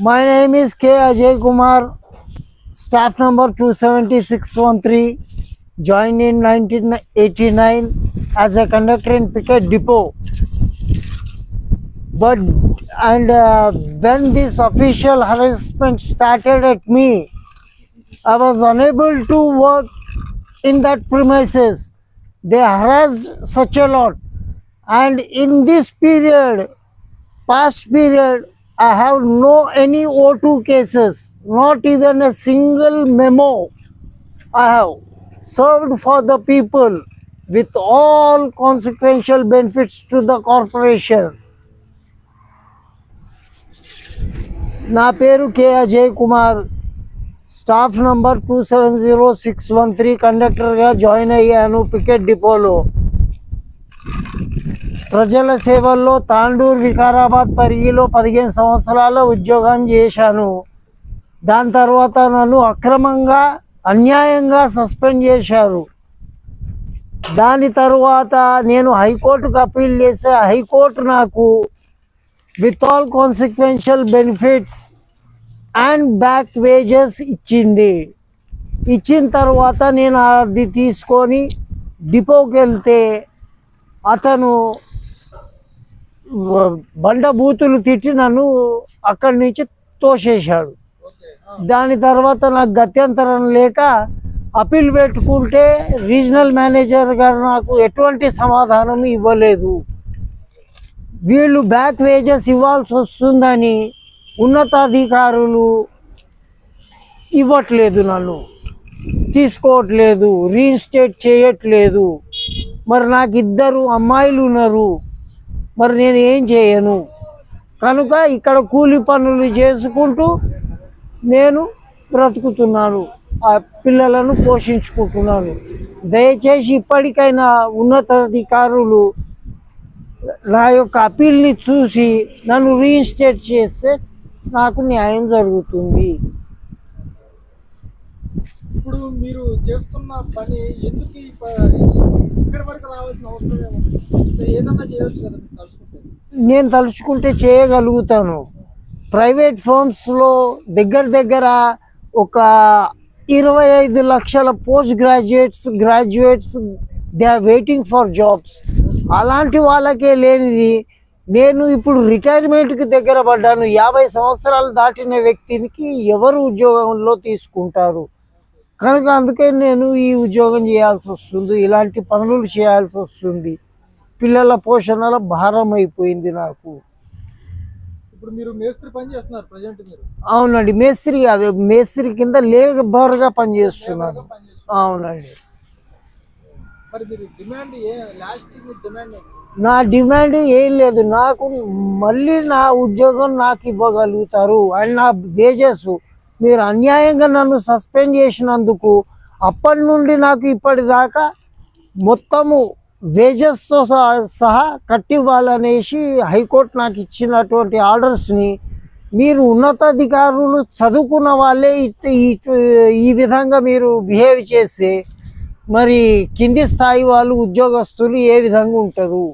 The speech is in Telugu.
My name is K. Ajay Kumar, staff number 270613, joined in 1989 as a conductor in Picket Depot. But and uh, when this official harassment started at me, I was unable to work in that premises. They harassed such a lot, and in this period, past period, I have no any O2 cases, not even a single memo. I have served for the people with all consequential benefits to the corporation. నా పేరు K Ajay Kumar staff number two seven zero six one three కండక్టర్గా join అయ్యాను పికెట్ డిపోలో ప్రజల సేవల్లో తాండూర్ వికారాబాద్ పరిగిలో పదిహేను సంవత్సరాల ఉద్యోగం చేశాను. దాని తర్వాత నన్ను అక్రమంగా అన్యాయంగా సస్పెండ్ చేశారు. దాని తరువాత నేను హైకోర్టుకు అప్పీల్ చేస్తే హైకోర్టు నాకు with all consequential benefits and back wages ఇచ్చింది. ఇచ్చిన తర్వాత నేను అది తీసుకొని డిపోకి వెళ్తే అతను వ- బండ బూతులు తిట్టి నన్ను అక్కడి నుంచి తోసేశాడు. దాని తర్వాత నాకు గత్యంతరం లేక అప్పీల్ పెట్టుకుంటే రీజనల్ మేనేజర్ గారు నాకు ఎటువంటి సమాధానం ఇవ్వలేదు. వీళ్ళు బ్యాక్ వేజెస్ ఇవ్వాల్సి వస్తుందని ఉన్నతాధికారులు ఇవ్వట్లేదు నన్ను. తీసుకోవట్లేదు రీఇన్స్టేట్ చేయట్లేదు. మరి నాకు ఇద్దరు అమ్మాయిలు ఉన్నారు. మరి నేను ఏం చేయను? కనుక ఇక్కడ కూలి పనులు చేసుకుంటూ నేను బ్రతుకుతున్నాను. ఆ పిల్లలను పోషించుకుంటున్నాను. దయచేసి ఇప్పటికైనా ఉన్నతాధికారులు నా యొక్క అప్పీల్ని చూసి నన్ను రీఇన్స్టేట్ చేస్తే నాకు న్యాయం జరుగుతుంది. ఇప్పుడు మీరు చేస్తున్న పని ఎందుకు వరకు రావాల్సిన అవసరం ఏదన్నా చేయొచ్చు కదా తలుచుకుంటే. నేను తలుచుకుంటే చేయగలుగుతాను. ప్రైవేట్ ఫర్మ్స్లో దగ్గర దగ్గర ఒక ఇరవై ఐదు లక్షల post graduates graduates they are waiting for jobs. అలాంటి వాళ్ళకే లేనిది నేను ఇప్పుడు రిటైర్మెంట్కి దగ్గర పడ్డాను. యాభై సంవత్సరాలు దాటిన వ్యక్తికి ఎవరు ఉద్యోగంలో తీసుకుంటారు? కనుక అందుకే నేను ఈ ఉద్యోగం చేయాల్సి వస్తుంది ఇలాంటి పనులు చేయాల్సి వస్తుంది. పిల్లల పోషణలో భారం అయిపోయింది నాకు. ఇప్పుడు మీరు మేస్త్రి పని చేస్తున్నారు ప్రజెంట్ మీరు. అవునండి మేస్త్రి కాదు మేస్త్రి కింద లేబర్గా పనిచేస్తున్నాను. అవునండి. మరి మీరు డిమాండ్ ఏ లాస్ట్ మీ డిమాండ్ ఏంటి? నా డిమాండ్ ఏం లేదు నాకు మళ్ళీ నా ఉద్యోగం నాకు ఇవ్వగలుగుతారు. అండ్ నా వేజెస్ మీరు అన్యాయంగా నన్ను సస్పెండ్ చేసినందుకు అప్పటి నుండి నాకు ఇప్పటిదాకా మొత్తము వేజెస్తో సహా కట్టివ్వాలనేసి హైకోర్టు నాకు ఇచ్చినటువంటి ఆర్డర్స్ని మీరు ఉన్నతాధికారులు చదువుకున్న వాళ్ళే ఇట్- ఈ- ఈ విధంగా మీరు బిహేవ్ చేస్తే మరి కింది స్థాయి వాళ్ళు ఉద్యోగస్తులు ఏ విధంగా ఉంటారు?